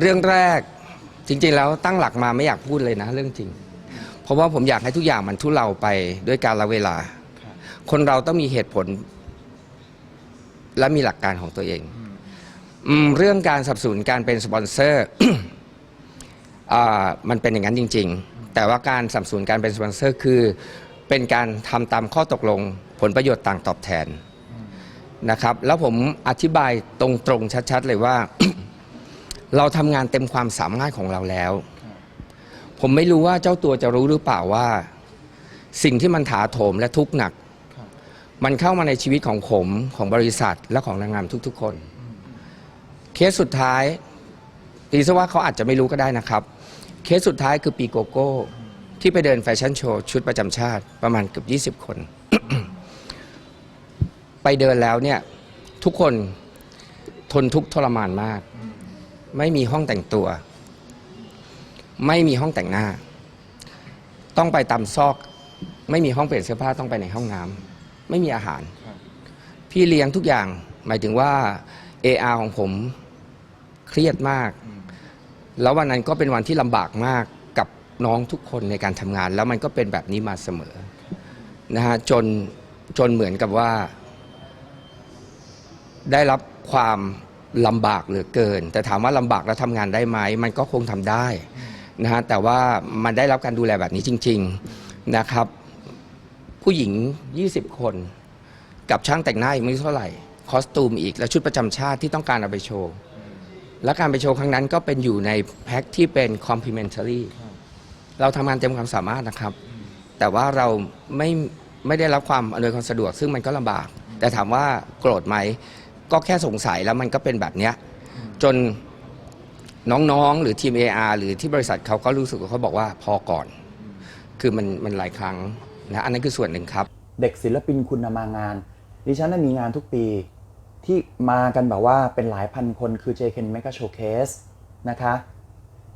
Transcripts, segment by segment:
เรื่องแรกจริงๆ แล้วตั้งหลักมาไม่อยากพูดเลยนะ เรื่องจริง เพราะว่าผมอยากให้ทุกอย่างมันทุเลาไปด้วยการละเวลา คนเราต้องมีเหตุผล และมีหลักการของตัวเองอืมเรื่องการสนับสนุนการเป็นสปอนเซอร์อ่ามันเป็นอย่างนั้นจริง ๆ แต่ว่าการสนับสนุนการเป็นสปอนเซอร์คือ เป็นการทำตามข้อตกลง ผลประโยชน์ต่างตอบแทนนะครับ แล้วผมอธิบายตรงๆชัด ๆ เลยว่า เราทำงานเต็มความสามารถของเราแล้ว ผมไม่รู้ว่าเจ้าตัวจะรู้หรือเปล่าว่า สิ่งที่มันถาโถมและทุกข์หนัก มันเข้ามาในชีวิตของผมของบริษัทและของนางงามทุกๆ คน เคสสุดท้ายตีซะว่าเขาอาจจะไม่รู้ก็ได้นะครับ เคสสุดท้ายคือปีโกโก้ ที่ไปเดินแฟชั่นโชว์ชุดประจำชาติประมาณเกือบ20 คน ไปเดินแล้วเนี่ยทุกคนทนทุกข์ทรมานมาก ไม่มีห้องแต่งตัว ไม่มีห้องแต่งหน้า ต้องไปตามซอก ไม่มีห้องเปลี่ยนเสื้อผ้าต้องไปในห้องน้ำไม่มีอาหาร พี่เลี้ยงทุกอย่าง หมายถึงว่า AR ของผมเครียดมาก แล้ววันนั้นก็เป็นวันที่ลำบากมากกับน้องทุกคนในการทำงาน แล้วมันก็เป็นแบบนี้มาเสมอนะฮะจนจนเหมือนกับว่า ได้รับความ ลำบากเหลือเกิน แต่ถามว่าลำบากแล้วทำงานได้ไหมมันก็คงทำได้นะฮะแต่ว่ามันได้รับการดูแลแบบนี้จริง ๆนะครับ ผู้หญิง 20 คน กับช่างแต่งหน้าอีกไม่รู้เท่าไหร่ คอสตูมอีก และชุดประจำชาติที่ต้องการเอาไปโชว์ และการไปโชว์ครั้งนั้นก็เป็นอยู่ในแพ็คที่เป็น complimentary เราทำงานเต็มความสามารถนะครับ แต่ว่าเราไม่ไม่ได้รับความอำนวยความสะดวก ซึ่งมันก็ลำบาก แต่ถามว่าโกรธไหม ก็แค่สงสัยแล้วมันก็เป็นแบบเนี้ยจนน้องๆ หรือทีม AR หรือที่บริษัทเขาก็รู้สึกว่าเขาบอกว่าพอก่อน คือมันมันหลายครั้งนะอันนั้นคือส่วนหนึ่งครับ เด็กศิลปินคุณน่ะมางาน ดิฉันน่ะมีงานทุกปีที่มากันแบบว่าเป็นหลายพันคนคือ JKN Mega Showcase นะคะ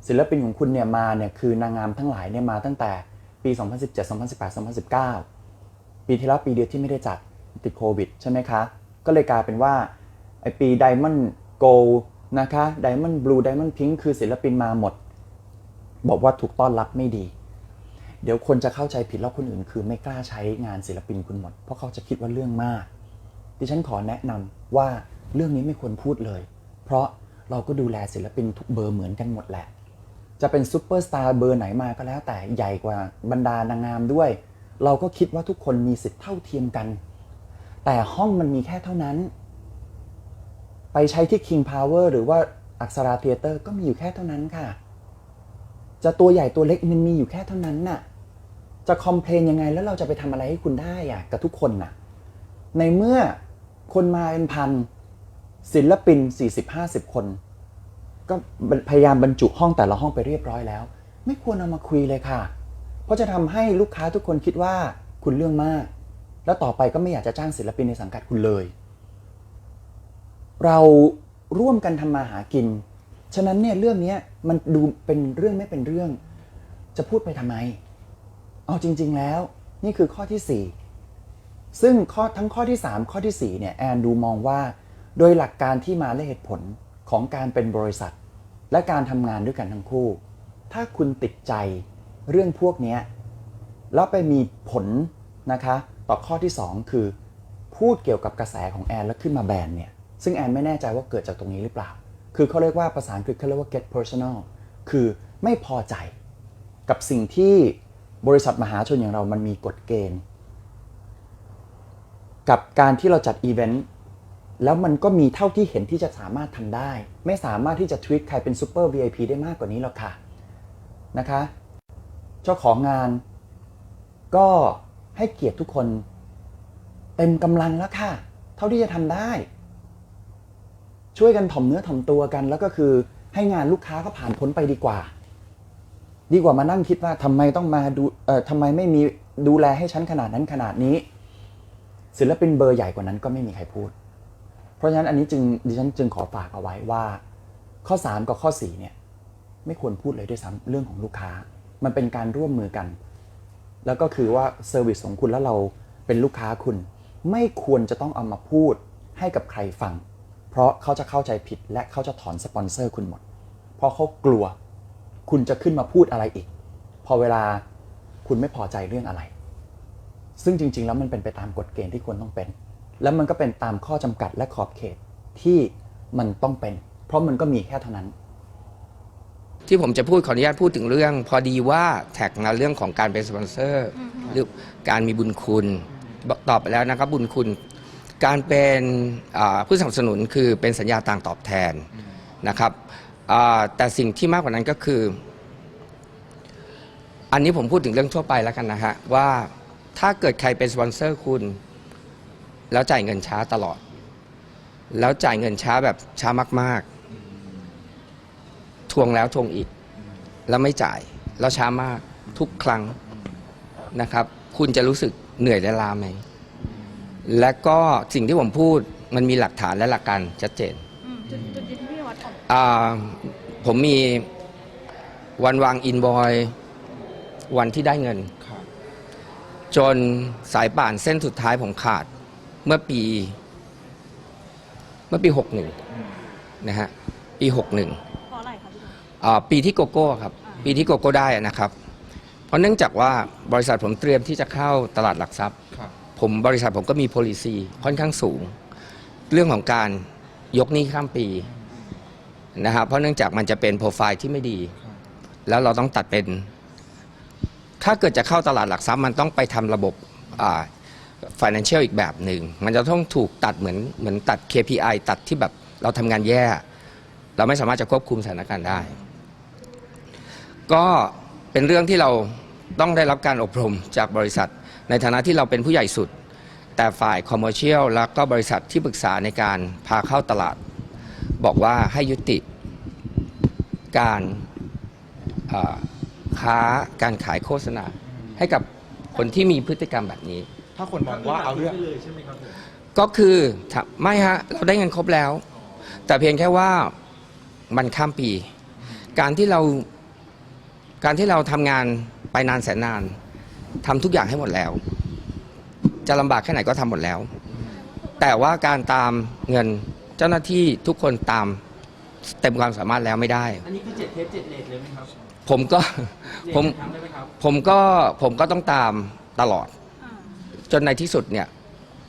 ศิลปินของคุณเนี่ยมาเนี่ยคือนางงามทั้งหลายเนี่ยมาตั้งแต่ปี 2017 2018 2019 ปีที่แล้วปีเดียวที่ไม่ได้จัดติดโควิดใช่ไหมคะ ก็เลยกลายเป็นว่า ไอปี Diamond Gold นะคะ Diamond Blue Diamond Pink คือศิลปินมาหมด บอกว่าถูกต้อนรับไม่ดี เดี๋ยวคนจะเข้าใจผิดแล้วคนอื่น คือไม่กล้าใช้งานศิลปินคุณหมด เพราะเขาจะคิดว่าเรื่องมาก ดิฉันขอแนะนำว่าเรื่องนี้ไม่ควรพูดเลย เพราะเราก็ดูแลศิลปินทุกเบอร์เหมือนกันหมดแหละ จะเป็นซูเปอร์สตาร์เบอร์ไหนมาก็แล้วแต่ใหญ่กว่าบรรดานางงามด้วย เราก็คิดว่าทุกคนมีสิทธิ์เท่าเทียมกัน แต่ห้องมันมีแค่เท่านั้น ไปใช้ที่ King Power หรือว่าอักษราเทเตอร์ก็มีอยู่แค่เท่านั้นค่ะ จะตัวใหญ่ตัวเล็กมันมีอยู่แค่เท่านั้นน่ะ จะคอมเพลนยังไงแล้วเราจะไปทำอะไรให้คุณได้อะกับทุกคนน่ะ ในเมื่อคนมาเป็นพันศิลปิน 40-50 คน ก็พยายามบรรจุห้องแต่ละห้องไปเรียบร้อยแล้ว ไม่ควรเอามาคุยเลยค่ะ เพราะจะทำให้ลูกค้าทุกคนคิดว่าคุณเรื่องมาก แล้วต่อไปก็ไม่อยากจะจ้างศิลปินในสังกัดคุณเลย เราร่วมกันทำมาหากิน ฉะนั้นเนี่ยเรื่องนี้มันดูเป็นเรื่องไม่เป็นเรื่อง จะพูดไปทำไม เอาจริง ๆ แล้ว นี่คือข้อที่ 4 ซึ่งข้อทั้งข้อที่ 3 ข้อที่4เนี่ยแอนดูมองว่าโดยหลักการที่มาและเหตุผลของการเป็นบริษัท และการทำงานด้วยกันทั้งคู่ ถ้าคุณติดใจเรื่องพวกนี้แล้วไปมีผลนะคะ ต่อข้อที่ 2 คือ พูดเกี่ยวกับกระแสของแอนแล้วขึ้นมาแบนเนี่ย ซึ่งแอนไม่แน่ใจว่าเกิดจากตรงนี้หรือเปล่า คือเขาเรียกว่าภาษาอังกฤษเขาเรียกว่า get personal คือไม่พอใจกับสิ่งที่บริษัทมหาชนอย่างเรามันมีกฎเกณฑ์ กับการที่เราจัดอีเวนต์แล้วมันก็มีเท่าที่เห็นที่จะสามารถทำได้ ไม่สามารถที่จะทวิตใครเป็นซูเปอร์ VIP ได้มากกว่านี้หรอกค่ะนะคะ เจ้าของงานก็ให้เกียรติทุกคนเต็มกำลังแล้วค่ะ เท่าที่จะทำได้ ช่วยกันถ่อมเนื้อถ่อมตัวกัน แล้วก็คือให้งานลูกค้าก็ผ่านพ้นไปดีกว่า ดีกว่ามานั่งคิดว่าทำไมต้องมาดูเอ่อทำไมไม่มีดูแลให้ฉันขนาดนั้นขนาดนี้ ศิลปินเบอร์ใหญ่กว่านั้นก็ไม่มีใครพูด เพราะฉะนั้นอันนี้จึงดิฉันจึงขอฝากเอาไว้ว่า ข้อ 3 กับข้อ4เนี่ยไม่ควรพูดเลยด้วยซ้ำเรื่องของลูกค้า มันเป็นการร่วมมือกัน แล้วก็คือว่าเซอร์วิสของคุณแล้วเราเป็นลูกค้าคุณ ไม่ควรจะต้องเอามาพูดให้กับใครฟัง เพราะเขาจะเข้าใจผิดและเขาจะถอนสปอนเซอร์คุณหมด เพราะเขากลัว คุณจะขึ้นมาพูดอะไรอีก พอเวลาคุณไม่พอใจเรื่องอะไร ซึ่งจริง ๆ แล้วมันเป็นไปตามกฎเกณฑ์ที่ควรต้องเป็น แล้วมันก็เป็นตามข้อจำกัดและขอบเขตที่มันต้องเป็น เพราะมันก็มีแค่เท่านั้น ที่ผมจะพูดขออนุญาตพูดถึงเรื่อง พอดีว่าแท็กมาเรื่องของการเป็นสปอนเซอร์หรือการมีบุญคุณบอกตอบไปแล้วนะครับบุญคุณ การเป็นอ่าผู้สนับสนุนคือเป็นสัญญาต่างตอบแทนนะครับอ่าแต่สิ่งที่มากกว่านั้นก็คือ อันนี้ผมพูดถึงเรื่องทั่วไปแล้วกันนะฮะว่าถ้าเกิดใครเป็นสปอนเซอร์คุณ แล้วจ่ายเงินช้าตลอด แล้วจ่ายเงินช้าแบบช้ามาก ๆ ทวงแล้วทวงอีก แล้วไม่จ่าย แล้วช้ามากทุกครั้งนะครับ คุณจะรู้สึกเหนื่อยและล้าไหม และก็สิ่งที่ผมพูดมันมีหลักฐานและหลักการชัดเจนอืมจุดจุดยืนที่พี่วัดออกอ่าผมมีวันวางอินบอยวันที่ได้เงินจนสายป่านเส้นสุดท้ายผมขาดเมื่อปี เมื่อปีหกหนึ่งนะฮะ ปีหกหนึ่งเพราะอะไรคะพี่วัด อ่าปีที่โกโก้ครับปีที่โกโก้ได้อะนะครับ เพราะเนื่องจากว่าบริษัทผมเตรียมที่จะเข้าตลาดหลักทรัพย์ครับ ผมบริษัทผมก็มี policy ค่อนข้างสูง เรื่องของการยกหนี้ข้ามปีนะครับเพราะเนื่องจากมันจะเป็นโปรไฟล์ที่ไม่ดี แล้วเราต้องตัดเป็น ถ้าเกิดจะเข้าตลาดหลักทรัพย์มันต้องไปทำระบบอ่า financial อีกแบบหนึ่ง มันจะต้องถูกตัดเหมือนเหมือนตัด KPI ตัดที่แบบเราทำงานแย่ เราไม่สามารถจะควบคุมสถานการณ์ได้ ก็เป็นเรื่องที่เราต้องได้รับการอบรมจากบริษัท ในฐานะที่เราเป็นผู้ใหญ่สุด แต่ฝ่ายคอมเมอร์เชียลแล้วก็บริษัทที่ปรึกษาในการพาเข้าตลาด บอกว่าให้ยุติการเอ่อค้าการขายโฆษณา ให้กับคนที่มีพฤติกรรมแบบนี้ ถ้าคนมองว่าเอาเรื่องก็คือถ้าไม่ฮะ เราได้เงินครบแล้ว แต่เพียงแค่ว่ามันข้ามปี การที่เราการที่เราทำงานไปนานแสนนาน ทำทุกอย่างให้หมดแล้ว จะลำบากแค่ไหนก็ทำหมดแล้ว แต่ว่าการตามเงินเจ้าหน้าที่ทุกคนตามเต็มความสามารถแล้วไม่ได้ อันนี้คือเจ็ดเทปเจ็ดเลทเลยไหมครับผมก็เจ็ดผมครั้งได้ไหมครับ ผมก็ผมก็ต้องตามตลอดอ่าจนในที่สุดเนี่ย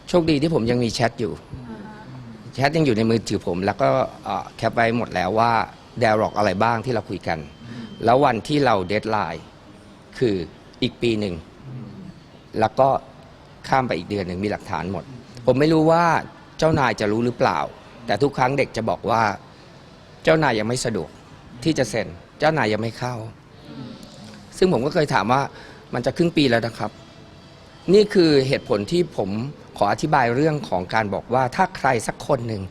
โชคดีที่ผมยังมีแชทอยู่อ่าฮะแชทยังอยู่ในมือถือผม แล้วก็เอ่อแคปไว้หมดแล้วว่าเดร็อกอะไรบ้างที่เราคุยกัน แล้ววันที่เราเดทไลน์คืออีกปีหนึ่ง แล้วก็ข้ามไปอีกเดือนหนึ่งมีหลักฐานหมด ผมไม่รู้ว่าเจ้านายจะรู้หรือเปล่า แต่ทุกครั้งเด็กจะบอกว่า เจ้านายยังไม่สะดวกที่จะเซ็น เจ้านายยังไม่เข้า ซึ่งผมก็เคยถามว่ามันจะครึ่งปีแล้วนะครับ นี่คือเหตุผลที่ผมขออธิบายเรื่องของการบอกว่าถ้าใครสักคนหนึ่ง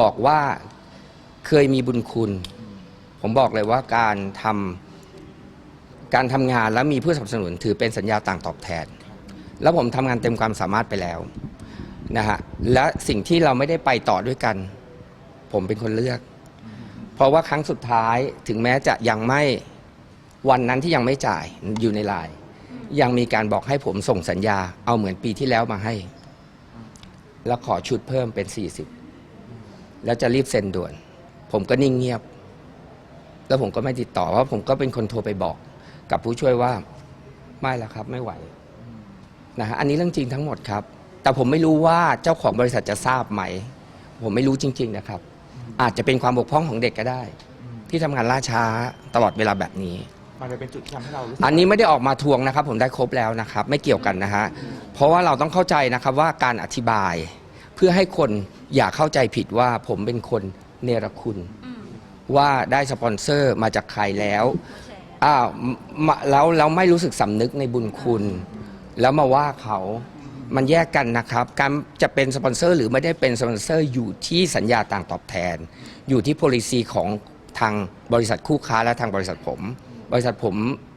บอกว่าเคยมีบุญคุณ ผมบอกเลยว่าการทำการทำงานแล้วมีผู้สนับสนุนถือเป็นสัญญาต่างตอบแทน แล้วผมทำงานเต็มความสามารถไปแล้วนะฮะและสิ่งที่เราไม่ได้ไปต่อด้วยกัน ผมเป็นคนเลือก เพราะว่าครั้งสุดท้ายถึงแม้จะยังไม่วันนั้นที่ยังไม่จ่ายอยู่ในไลน์ยังมีการบอกให้ผมส่งสัญญา เอาเหมือนปีที่แล้วมาให้ แล้วขอชุดเพิ่มเป็น 40 แล้วจะรีบเซ็นด่วน ผมก็นิ่งเงียบ แล้วผมก็ไม่ติดต่อเพราะผมก็เป็นคนโทรไปบอก กับผู้ช่วยว่าไม่แล้วครับไม่ไหว นะฮะอันนี้เรื่องจริงทั้งหมดครับ แต่ผมไม่รู้ว่าเจ้าของบริษัทจะทราบไหม ผมไม่รู้จริง ๆ นะครับ อาจจะเป็นความบกพร่องของเด็กก็ได้ ที่ทำงานล่าช้าตลอดเวลาแบบนี้ มันเลยเป็นจุดที่ทำให้เรารู้สึกอันนี้ไม่ได้ออกมาทวงนะครับ ผมได้ครบแล้วนะครับ ไม่เกี่ยวกันนะฮะเพราะว่าเราต้องเข้าใจนะครับว่าการอธิบาย เพื่อให้คนอย่าเข้าใจผิดว่าผมเป็นคนเนรคุณอืมว่าได้สปอนเซอร์มาจากใครแล้วแชร์อ้าวมะแล้วเราไม่รู้สึกสำนึกในบุญคุณ แล้วมาว่าเขามันแยกกันนะครับ การจะเป็นสปอนเซอร์หรือไม่ได้เป็นสปอนเซอร์อยู่ที่สัญญาต่างตอบแทน อยู่ที่ policy ของทางบริษัทคู่ค้าและทางบริษัทผม บริษัทผม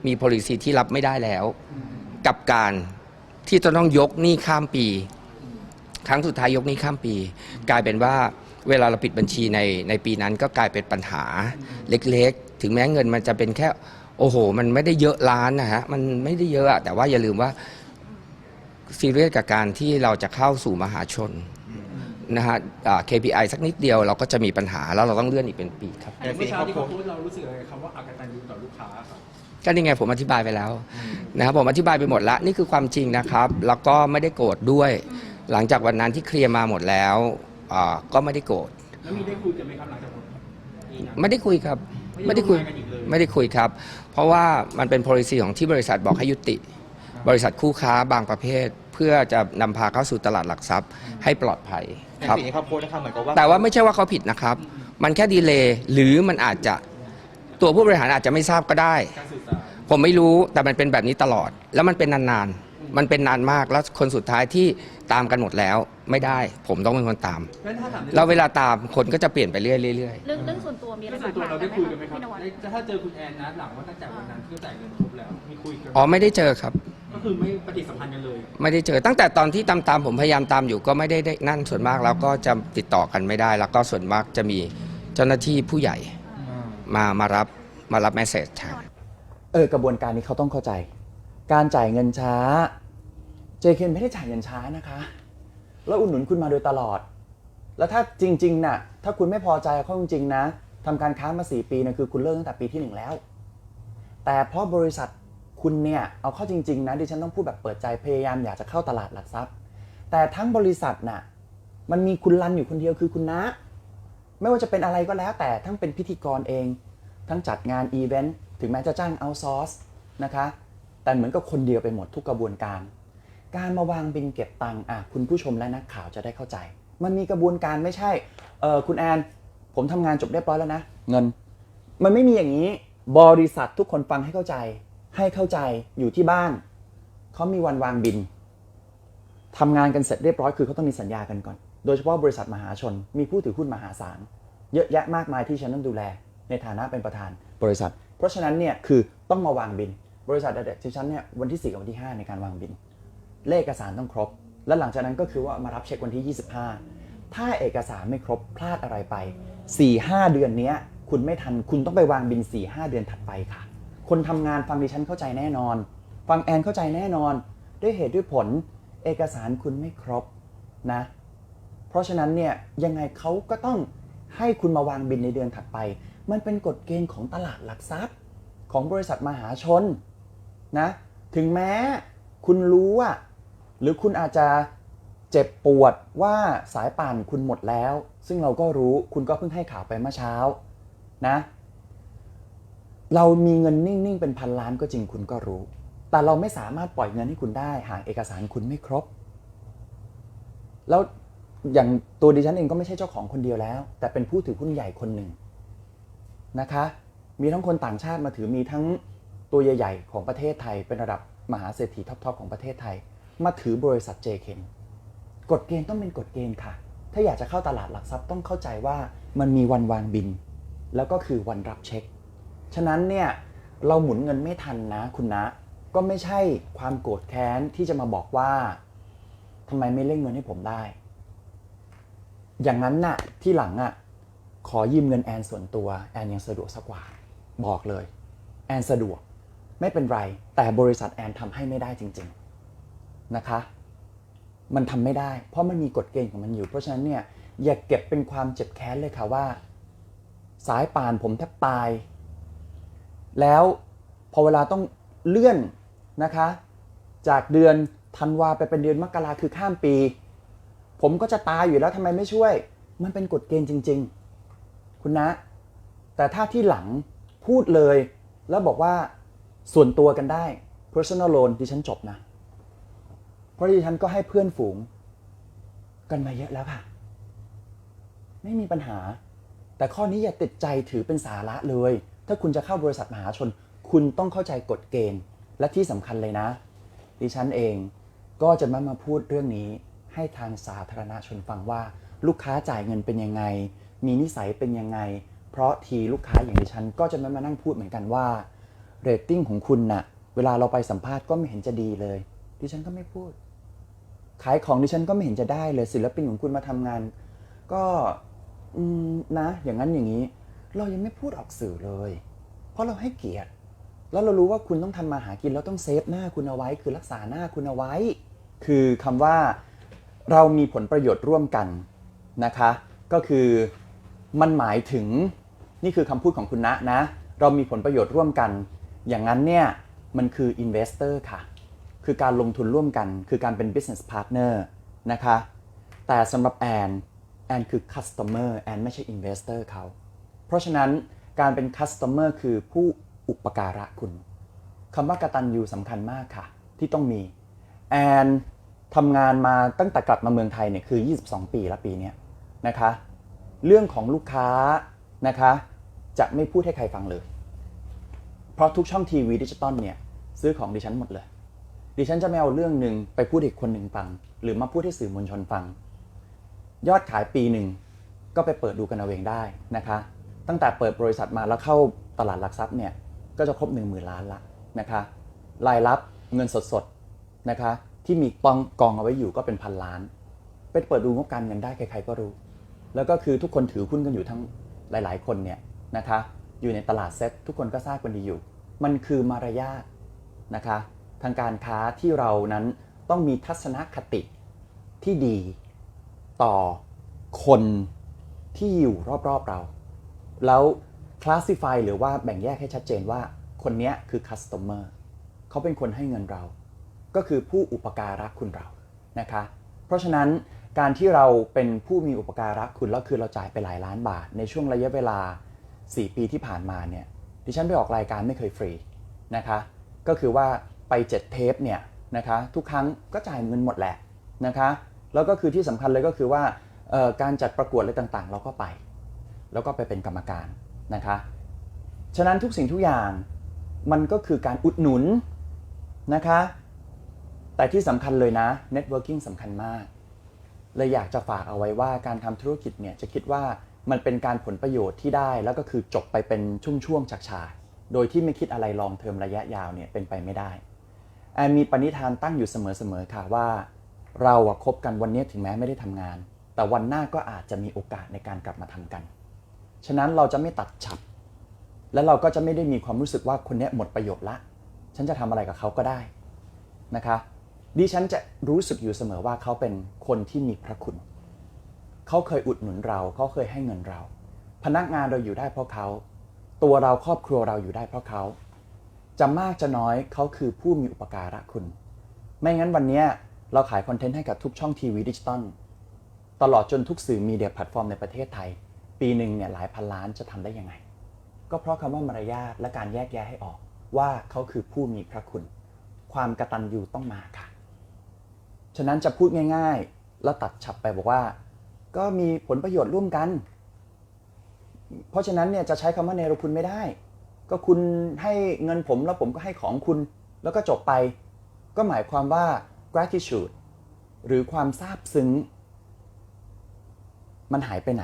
มี policy ที่รับไม่ได้แล้ว กับการที่จะต้องยกหนี้ข้ามปี ครั้งสุดท้ายยกหนี้ข้ามปี กลายเป็นว่าเวลาเราปิดบัญชีในในปีนั้นก็กลายเป็นปัญหาเล็กๆ ถึงแม้เงินมันจะเป็นแค่ โอ้โห มันไม่ได้เยอะล้านนะฮะมันไม่ได้เยอะอะแต่ว่าอย่าลืมว่า ซีเรียสกับการที่เราจะเข้าสู่มหาชนนะฮะอ่า KPI สักนิดเดียวเราก็จะมีปัญหาแล้วเราต้องเลื่อนอีกเป็นปีครับแต่เมื่อเช้าที่เขาพูดเรารู้สึกอะไรคำว่าอากตันยูต่อลูกค้าครับ ก็นี่ไงผมอธิบายไปแล้วนะครับผมอธิบายไปหมดแล้วนี่คือความจริงนะครับ แล้วก็ไม่ได้โกรธด้วย หลังจากวันนั้นที่เคลียร์มาหมดแล้วอ่าก็ไม่ได้โกรธแล้วมีได้คุยกันไหมครับหลังจากนี้นะ ไม่ได้คุยครับ ไม่ได้คุยไม่ได้ร่วมงานกันอีกเลย ไม่ได้คุยครับ เพราะว่ามันเป็น policy ของที่บริษัทบอกให้ยุติ บริษัทคู่ค้าบางประเภท เพื่อจะนำพาเข้าสู่ตลาดหลักทรัพย์ให้ปลอดภัยแต่ครับ สิ่งที่เขาโพสต์นะครับเหมือนกับว่าแต่ว่าไม่ใช่ว่าเขาผิดนะครับ มันแค่ดีเลย์หรือมันอาจจะตัวผู้บริหารอาจจะไม่ทราบก็ได้ การสื่อสารผมไม่รู้แต่มันเป็นแบบนี้ตลอด แล้วมันเป็นนานๆ มันเป็นนานมากแล้วคนสุดท้ายที่ตามกันหมดแล้วไม่ได้ ผมต้องเป็นคนตาม งั้นถ้าถามแล้วเวลาตามคนก็จะเปลี่ยนไปเรื่อยๆเรื่อยเรื่องเรื่องส่วนตัวมีอะไรเรื่องส่วนตัวเราได้คุยกันไหมครับพี่นวัด ได้ถ้าเจอคุณแอนนะหลังว่าตั้งแต่วันนั้นที่จ่ายเงินครบแล้วมีคุยกันๆอ๋อไม่ได้เจอครับก็ คือไม่ปฏิสัมพันธ์กันเลย ไม่ได้เจอตั้งแต่ตอนที่ตามตามๆผมพยายามตามอยู่ก็ไม่ได้ได้นั่นส่วนมากแล้วก็จะติดต่อกันไม่ได้ แล้วก็ส่วนมากจะมีเจ้าหน้าที่ผู้ใหญ่มามารับมารับแมสเซจแทนเออกระบวนการนี้เขาต้องเข้าใจ การจ่ายเงินช้า JK ไม่ได้จ่ายเงินช้านะคะ แล้วอุดหนุนคุณมาโดยตลอด แล้วถ้าจริงๆน่ะ ถ้าคุณไม่พอใจเขาจริงๆนะทำการค้ามา4ปีนะคือคุณเลิกตั้งแต่ปีที่หนึ่งแล้ว แต่เพราะบริษัท คุณเนี่ยเอาเข้าจริง ๆ นะดิฉันต้องพูดแบบเปิดใจพยายามอยากจะเข้าตลาดหลักทรัพย์ แต่ทั้งบริษัทน่ะมันมีคุณรันอยู่คนเดียวคือคุณนะ ไม่ว่าจะเป็นอะไรก็แล้วแต่ทั้งเป็นพิธีกรเอง ทั้งจัดงานอีเวนต์ถึงแม้จะจ้างเอาซอร์สนะคะแต่เหมือนกับคนเดียวไปหมดทุกกระบวนการ การมาวางบินเก็บตังค์อะคุณผู้ชมและนักข่าวจะได้เข้าใจ มันมีกระบวนการไม่ใช่เออคุณแอนผมทำงานจบเรียบร้อยแล้วนะ เงิน มันไม่มีอย่างนี้บริษัททุกคนฟังให้เข้าใจ ให้เข้าใจอยู่ที่บ้าน เขามีวันวางบินทำงานกันเสร็จเรียบร้อยคือเขาต้องมีสัญญากันก่อน โดยเฉพาะบริษัทมหาชน มีผู้ถือหุ้นมหาศาล เยอะแยะมากมายที่ฉันต้องดูแล ในฐานะเป็นประธานบริษัท เพราะฉะนั้นเนี่ยคือต้องมาวางบิน บริษัทเด็ดที่ฉันเนี่ยวันที่4กับวันที่ 5 ในการวางบิน เลขเอกสารต้องครบ และหลังจากนั้นก็คือว่ามารับเช็ควันที่ 25 ถ้าเอกสารไม่ครบพลาดอะไรไป 4-5 เดือนนี้คุณไม่ทันคุณต้องไปวางบิน 4-5 เดือนถัดไปค่ะ คนทำงานฟังดิฉันเข้าใจแน่นอน ฟังแอนเข้าใจแน่นอน ด้วยเหตุด้วยผลเอกสารคุณไม่ครบนะ เพราะฉะนั้นเนี่ยยังไงเขาก็ต้องให้คุณมาวางบินในเดือนถัดไป มันเป็นกฎเกณฑ์ของตลาดหลักทรัพย์ ของบริษัทมหาชนนะ ถึงแม้คุณรู้ว่าหรือคุณอาจจะเจ็บปวดว่าสายป่านคุณหมดแล้ว ซึ่งเราก็รู้คุณก็เพิ่งให้ข่าวไปเมื่อเช้านะ เรามีเงินนิ่ง ๆ เป็นพันล้านก็จริงคุณก็รู้ แต่เราไม่สามารถปล่อยเงินให้คุณได้ หากเอกสารคุณไม่ครบ แล้วอย่างตัวดิฉันเองก็ไม่ใช่เจ้าของคนเดียวแล้ว แต่เป็นผู้ถือหุ้นใหญ่คนหนึ่งนะคะ มีทั้งคนต่างชาติมาถือมีทั้งตัวใหญ่ ๆ ของประเทศไทย เป็นระดับมหาเศรษฐีท็อป ๆ ของประเทศไทย มาถือบริษัท JK กฎเกณฑ์ต้องเป็นกฎเกณฑ์ค่ะ ถ้าอยากจะเข้าตลาดหลักทรัพย์ต้องเข้าใจว่ามันมีวันวางบิน แล้วก็คือวันรับเช็ค ฉะนั้นเนี่ยเราหมุนเงินไม่ทันนะคุณนะ ก็ไม่ใช่ความโกรธแค้นที่จะมาบอกว่าทำไมไม่เล่นเงินให้ผมได้ อย่างนั้นน่ะที่หลังอะขอยืมเงินแอนส่วนตัวแอนยังสะดวกสักกว่า บอกเลย แอนสะดวกไม่เป็นไร แต่บริษัทแอนทำให้ไม่ได้จริง ๆนะคะ มันทำไม่ได้ เพราะมันมีกฎเกณฑ์ของมันอยู่ เพราะฉะนั้นเนี่ยอย่าเก็บเป็นความเจ็บแค้นเลยค่ะว่า สายป่านผมแทบตาย แล้วพอเวลาต้องเลื่อนนะคะ จากเดือนธันวาไปเป็นเดือนมกราคือข้ามปี ผมก็จะตายอยู่แล้วทำไมไม่ช่วย มันเป็นกฎเกณฑ์จริง ๆ คุณนะ แต่ถ้าที่หลังพูดเลย แล้วบอกว่าส่วนตัวกันได้ personal loan ดิฉันจบนะ เพราะดิฉันก็ให้เพื่อนฝูง กันมาเยอะแล้วค่ะ ไม่มีปัญหา แต่ข้อนี้อย่าติดใจถือเป็นสาระเลย ถ้าคุณจะเข้าบริษัทมหาชน คุณต้องเข้าใจกฎเกณฑ์ และที่สำคัญเลยนะ ดิฉันเองก็จะมามาพูดเรื่องนี้ ให้ทางสาธารณชนฟังว่า ลูกค้าจ่ายเงินเป็นยังไง มีนิสัยเป็นยังไง เพราะทีลูกค้าอย่างดิฉันก็จะไม่มานั่งพูดเหมือนกันว่าเรตติ้งของคุณน่ะ เวลาเราไปสัมภาษณ์ก็ไม่เห็นจะดีเลย ดิฉันก็ไม่พูด ขายของดิฉันก็ไม่เห็นจะได้เลยศิลปินของคุณมาทำงาน ก็อืมนะอย่างนั้นอย่างนี้ เรายังไม่พูดออกสื่อเลย เพราะเราให้เกียรติ แล้วเรารู้ว่าคุณต้องทำมาหากินแล้วต้องเซฟหน้าคุณเอาไว้ คือรักษาหน้าคุณเอาไว้ คือคำว่าเรามีผลประโยชน์ร่วมกันนะคะ ก็คือมันหมายถึงนี่คือคำพูดของคุณณนะ เรามีผลประโยชน์ร่วมกัน อย่างนั้นเนี่ยมันคือ investor ค่ะ คือการลงทุนร่วมกัน คือการเป็น business partner นะคะ แต่สำหรับแอน แอนคือ customer แอนไม่ใช่ investor เขา เพราะฉะนั้นการเป็น customer คือผู้อุปการะคุณคำว่ากตัญญูสำคัญมากค่ะ ที่ต้องมี แอนทำงานมาตั้งแต่กลับมาเมืองไทยเนี่ยคือ 22 ปีล้วปีเนี้ยนะคะ เรื่องของลูกค้านะคะ จะไม่พูดให้ใครฟังเลย เพราะทุกช่องทีวีดิจิตอลเนี่ยซื้อของดิฉันหมดเลย ดิฉันจะไม่เอาเรื่องหนึ่งไปพูดอีกคนหนึ่งฟัง หรือมาพูดให้สื่อมวลชนฟัง ยอดขายปีหนึ่งก็ไปเปิดดูกันเอาเองได้นะคะ ตั้งแต่เปิดบริษัทมาแล้วเข้าตลาดหลักทรัพย์เนี่ยก็จะครบ 1 0,000 ล้านละนะคะรายรับเงินสดๆนะคะที่มีกองกองเอาไว้อยู่ก็เป็นพันล้าน ไปเปิดดูงบการเงินได้ใครๆก็รู้ แล้วก็คือทุกคนถือหุ้นกันอยู่ทั้งหลาย ๆ คนเนี่ยนะคะอยู่ในตลาดเซ็ตทุกคนก็ทราบกันดีอยู่ มันคือมารยาทนะคะทางการค้าที่เรานั้นต้องมีทัศนคติที่ดีต่อคนที่อยู่รอบๆเรา แล้วคลาสสิฟายหรือว่าแบ่งแยกให้ชัดเจนว่าคนนี้คือ customer เขาเป็นคนให้เงินเรา ก็คือผู้อุปการะคุณเรานะคะ เพราะฉะนั้นการที่เราเป็นผู้มีอุปการะคุณแล้วคือเราจ่ายไปหลายล้านบาท ในช่วงระยะเวลา 4 ปีที่ผ่านมาเนี่ยดิฉันไปออกรายการไม่เคยฟรีนะคะ ก็คือว่าไป 7 เทปเนี่ยนะคะทุกครั้งก็จ่ายเงินหมดแหละนะคะ แล้วก็คือที่สำคัญเลยก็คือว่าการจัดประกวดอะไรต่างๆ เราก็ไป แล้วก็ไปเป็นกรรมการนะคะ ฉะนั้นทุกสิ่งทุกอย่างมันก็คือการอุดหนุนนะคะ แต่ที่สำคัญเลยนะ networking สำคัญมากเลยอยากจะฝากเอาไว้ว่าการทำธุรกิจเนี่ยจะคิดว่ามันเป็นการผลประโยชน์ที่ได้ แล้วก็คือจบไปเป็นช่วงๆฉากๆโดยที่ไม่คิดอะไรลองเทอมระยะยาวเนี่ยเป็นไปไม่ได้แอนมีปณิธานตั้งอยู่เสมอๆค่ะว่า เราอะคบกันวันนี้ถึงแม้ไม่ได้ทำงาน แต่วันหน้าก็อาจจะมีโอกาสในการกลับมาทำกัน ฉะนั้นเราจะไม่ตัดฉับ และเราก็จะไม่ได้มีความรู้สึกว่าคนเนี้ยหมดประโยชน์ละ ฉันจะทำอะไรกับเขาก็ได้นะคะดิฉันจะรู้สึกอยู่เสมอว่าเขาเป็นคนที่มีพระคุณ เขาเคยอุดหนุนเรา เขาเคยให้เงินเรา พนักงานเราอยู่ได้เพราะเขา ตัวเราครอบครัวเราอยู่ได้เพราะเขา จะมากจะน้อยเขาคือผู้มีอุปการะคุณ ไม่งั้นวันเนี้ยเราขายคอนเทนต์ให้กับทุกช่องทีวีดิจิตอลตลอดจนทุกสื่อมีเดียแพลตฟอร์มในประเทศไทย ปีหนึ่งเนี่ยหลายพันล้านจะทำได้ยังไง ก็เพราะคำว่ามารยาทและการแยกแยะให้ออกว่าเขาคือผู้มีพระคุณ ความกระตัญญูต้องมาค่ะ ฉะนั้นจะพูดง่าย ๆ แล้วตัดฉับไปบอกว่า ก็มีผลประโยชน์ร่วมกัน เพราะฉะนั้นเนี่ยจะใช้คำว่าเนรคุณไม่ได้ ก็คุณให้เงินผมแล้วผมก็ให้ของคุณแล้วก็จบไป ก็หมายความว่า gratitude หรือความซาบซึ้ง มันหายไปไหน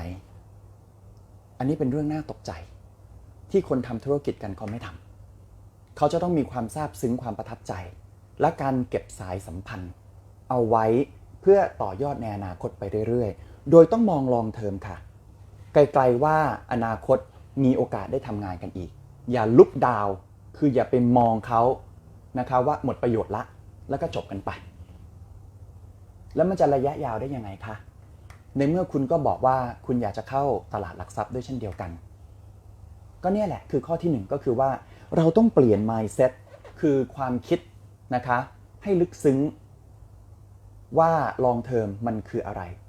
อันนี้เป็นเรื่องน่าตกใจ ที่คนทำธุรกิจกันเขาไม่ทำเขาจะต้องมีความซาบซึ้งความประทับใจ และการเก็บสายสัมพันธ์ เอาไว้เพื่อต่อยอดในอนาคตไปเรื่อยๆ โดยต้องมองลองเทอมค่ะ ไกลๆว่าอนาคตมีโอกาสได้ทำงานกันอีก อย่าลุกดาว คืออย่าไปมองเขานะคะว่าหมดประโยชน์ละ แล้วก็จบกันไป แล้วมันจะระยะยาวได้ยังไงคะ ในเมื่อคุณก็บอกว่าคุณอยากจะเข้าตลาดหลักทรัพย์ด้วยเช่นเดียวกัน ก็เนี่ยแหละคือข้อที่หนึ่งก็คือว่าเราต้องเปลี่ยน mindset คือความคิดนะคะ ให้ลึกซึ้งว่า long term มันคืออะไร